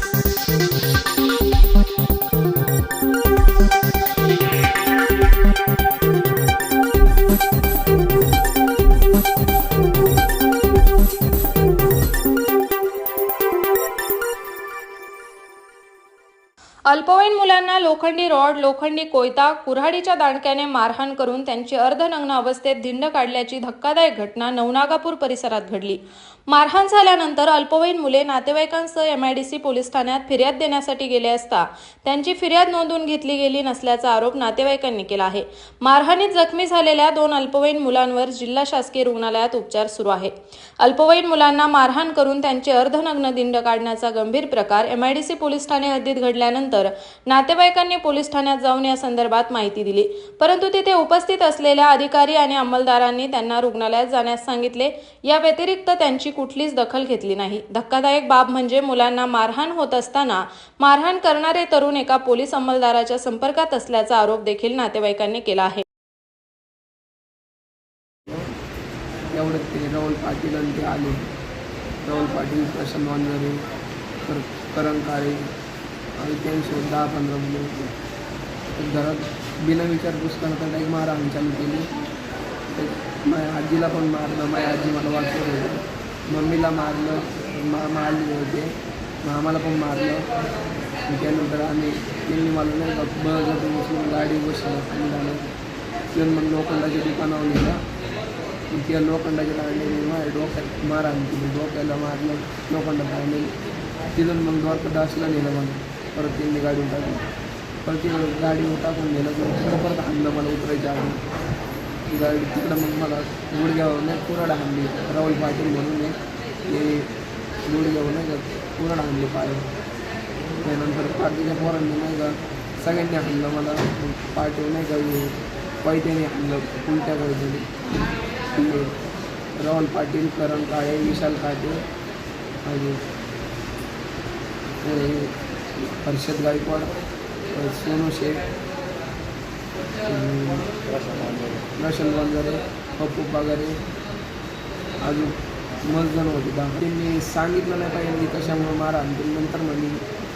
すてき。अल्पवयीन मुलांना लोखंडी रॉड लोखंडी कोयता कुऱ्हाडीच्या दांडक्याने मारहाण करून त्यांची अर्धनग्न अवस्थेत धिंड काढल्याची धक्कादायक घटना नवनागापूर परिसरात घडली. मारहाण झाल्यानंतर अल्पवयीन मुले नातेवाईकांसह एमआयडीसी पोलीस ठाण्यात फिर्याद देण्यासाठी गेले असता त्यांची फिर्याद नोंदवून घेतली गेली नसल्याचा आरोप नातेवाईकांनी केला आहे. मारहाणीत जखमी झालेल्या दोन अल्पवयीन मुलांवर जिल्हा शासकीय रुग्णालयात उपचार सुरू आहे. अल्पवयीन मुलांना मारहाण करून त्यांचे अर्धनग्न दिंड काढण्याचा गंभीर प्रकार एमआयडीसी पोलीस ठाणे हद्दीत घडल्यानंतर नातेवाईकांनी पोलीस ठाण्यात जाऊन या संदर्भात माहिती दिली. परंतु तिथे उपस्थित असलेल्या अधिकारी आणि अंमलदारांनी त्यांना रुग्णालयात जाण्यास सांगितले. या व्यतिरिक्त त्यांची कुठलीच दखल घेतली नाही. धक्कादायक बाब म्हणजे मुलांना मारहाण होत असताना मारहाण करणारे तरुण एका पोलीस अंमलदाराच्या संपर्कात असल्याचा आरोप देखील नातेवाईकांनी केला आहे. एवढंच ते राहुल पाटील आणि ते आले. राहुल पाटील प्रशांत वांजरे कर करंकारे काळे आणि सोड दहा पंधरा मुलं होते घरात बिना विचारपूस करता काही मारहाण चालू केली. ते माझ्या आजीला पण मारलं. माझ्या आजी मला वाचवत होते मम्मीला मारलं. मा मारले होते. मामाला पण मारलं. त्यानंतर आम्ही त्यांनी मला नाही का बघत बसून गाडी बसलं. आणि झालं. तिथून मग लोखंडाच्या दुकानावर नेलं. त्या लोखंडाच्या दांडीने माझ्या डोक्यात मारहाण केली डोक्याला मारलं. लोखंडात पाहिले तिथून मग द्वारकादासला नेलं मला. परत त्यांनी गाडीवर टाकली परत तिकडं गाडीवर टाकून गेलं तिकडं परत हाणलं मला उतरायच्या आधी. ती गाडी तिकडं मग मला गुडघ्यावर नाही कुराड हाणली. राहुल पाटील म्हणून हे ते गुडघ्यावर नाही का कुराड हाणली पाय त्यानंतर पार्टीच्या पोरांनी नाही का सगळ्यांनी हाणलं मला. मग नाही का पैठ्याने हाणलं उलट्या काहीतरी राहुल पाटील करण काळे विशाल काटे आणि हर्षद गायकवाड सोनू शेख रशन वंजारे पप्पू पगारे अजून मजजण होते दहा. त्यांनी सांगितलं नाही पाहिजे कशामुळे मारा. आणि ते नंतर म्हणजे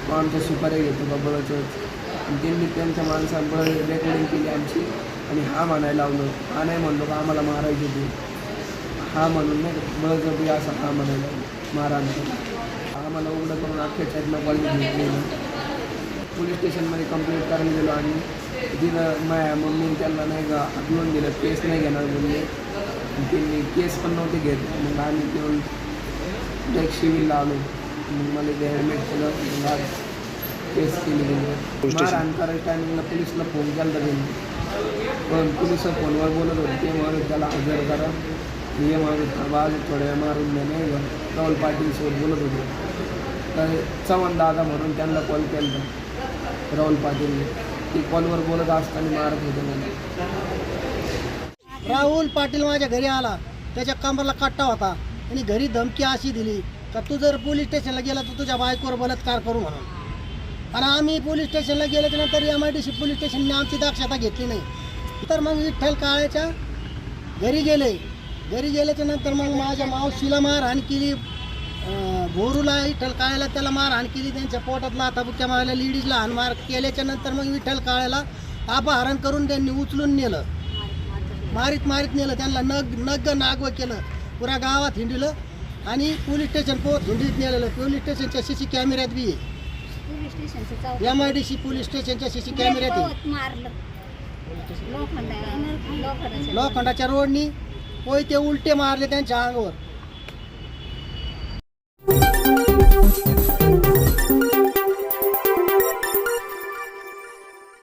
मग आमच्या सुपाऱ्या घेतो का बळच आणि त्यांनी त्यांच्या माणसांबळ रेकॉर्डिंग केली आमची. आणि हा म्हणायला लावलं हा नाही म्हणलो का आम्हाला मारायची होती हा म्हणून नाही का बळजबरी असा हा म्हणायला मारा आमचा. आम्हाला उघडं करून अख्ख्या चटणं कॉलेज घेतलेलं पोलीस स्टेशनमध्ये कंप्लेंट करायला गेलो आणि तिथं माझ्या मम्मीने त्यांना नाही का आकलून दिलं. केस नाही घेणार म्हणजे त्यांनी केस पण नव्हते घेत. मग आम्ही तिथून डायरेक्ट सिव्हिलला आलो. मग मला ते ॲडमिट केलं. मग आज केस केली मारहाण करायच्या टायमिंगला पोलिसला फोन केला त्यांनी. पण पोलीस फोनवर बोलत होते. ते म्हणत त्याला हजर करा. हे म्हणत बाजू थोड्या मारून द्या नाही राहुल पाटीलसोबत बोलत होते. तर चव्हाण दादा म्हणून त्यांना कॉल केला होता राहुल पाटीलने. की कॉलवर बोलत असताना मारत होते मला राहुल पाटील माझ्या घरी आला. त्याच्या कमरला कट्टा होता. आणि घरी धमकी अशी दिली का तू जर पोलीस स्टेशनला गेला तर तुझ्या बायकोवर बलात्कार करू म्हणून. आणि आम्ही पोलीस स्टेशनला गेल्याच्यानंतर M I D C police स्टेशनने आमची दक्षता घेतली नाही. तर मग विठ्ठल काळ्याच्या घरी गेले. घरी गेल्याच्यानंतर मग माझ्या मावशीला मारहाण केली भोरूला विठ्ठल काळ्याला त्याला मारहाण केली त्यांच्या पोटात लाथाबुक्या मारल्या लेडीजला हाणमार केल्याच्यानंतर मग विठ्ठल काळ्याला अपहरण करून त्यांनी उचलून नेलं. मारीत मारीत नेलं. त्यांना नग नग नागवं केलं. पुऱ्या गावात हिंडलं आणि पोलीस स्टेशन पोहोच हिंडीत नेलेलं. पोलीस स्टेशनच्या सी सी कॅमेऱ्यात B M I D C police स्टेशनच्या सी सी कॅमेऱ्यात आहे. लोखंडाच्या रोडनी होय ते उलटे मारले त्यांच्या अंगावर.